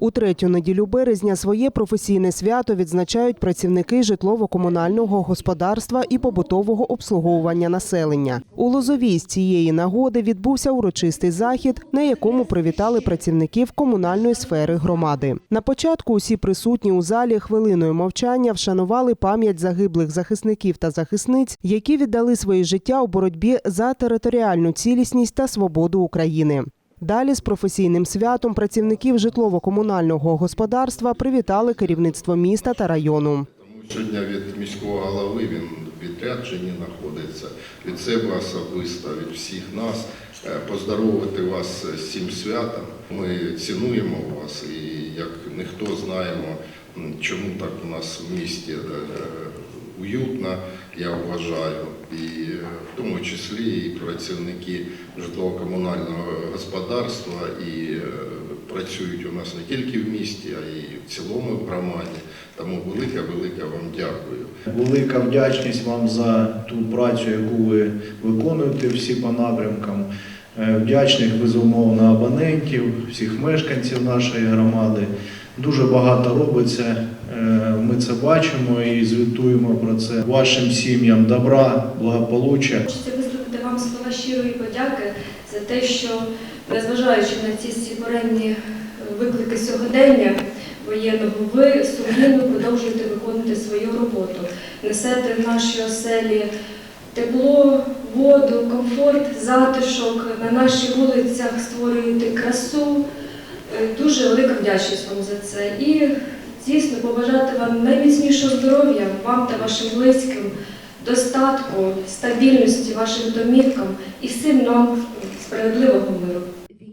У третю неділю березня своє професійне свято відзначають працівники житлово-комунального господарства і побутового обслуговування населення. У Лозовій з цієї нагоди відбувся урочистий захід, на якому привітали працівників комунальної сфери громади. На початку усі присутні у залі хвилиною мовчання вшанували пам'ять загиблих захисників та захисниць, які віддали своє життя у боротьбі за територіальну цілісність та свободу України. Далі з професійним святом працівників житлово-комунального господарства привітали керівництво міста та району. Сьогодні від міського голови він відрядженні знаходиться, від себе особисто, від всіх нас. Е, Поздоровити вас з цим святом. Ми цінуємо вас і як ніхто знаємо, чому так у нас в місті уютно, я вважаю, і е, в тому числі і працівники житлово-комунального господарства і е, працюють у нас не тільки в місті, а й в цілому в громаді. Тому велика-велика вам дякую. Велика вдячність вам за ту працю, яку ви виконуєте всі по напрямкам. Е, Вдячних безумовно абонентів, всіх мешканців нашої громади. Дуже багато робиться. е, Ми це бачимо і звітуємо про це. Вашим сім'ям добра, благополуччя. Хочеться висловити вам слова щирої подяки за те, що, незважаючи на ці всі буремні виклики сьогодення воєнного, ви сумлінно продовжуєте виконувати свою роботу, несете в наші оселі тепло, воду, комфорт, затишок, на наших вулицях створюєте красу. Е, Дуже велика вдячність вам за це. І звісно, побажати вам найміцнішого здоров'я, вам та вашим близьким, достатку, стабільності вашим домівкам і всім нам справедливого миру.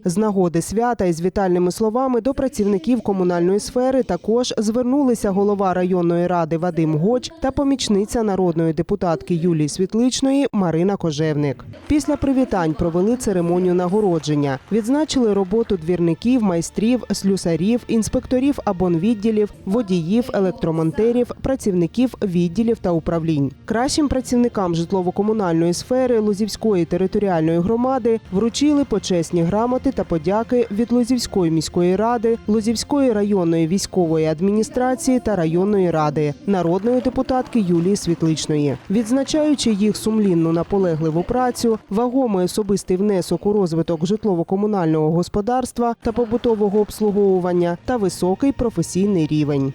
З нагоди свята із вітальними словами до працівників комунальної сфери також звернулися голова районної ради Вадим Гоч та помічниця народної депутатки Юлії Світличної Марина Кожевник. Після привітань провели церемонію нагородження, відзначили роботу двірників, майстрів, слюсарів, інспекторів абонвідділів, водіїв, електромонтерів, працівників відділів та управлінь. Кращим працівникам житлово-комунальної сфери Лозівської територіальної громади вручили почесні грамоти та подяки від Лозівської міської ради, Лозівської районної військової адміністрації та районної ради, народної депутатки Юлії Світличної, відзначаючи їх сумлінну наполегливу працю, вагомий особистий внесок у розвиток житлово-комунального господарства та побутового обслуговування та високий професійний рівень.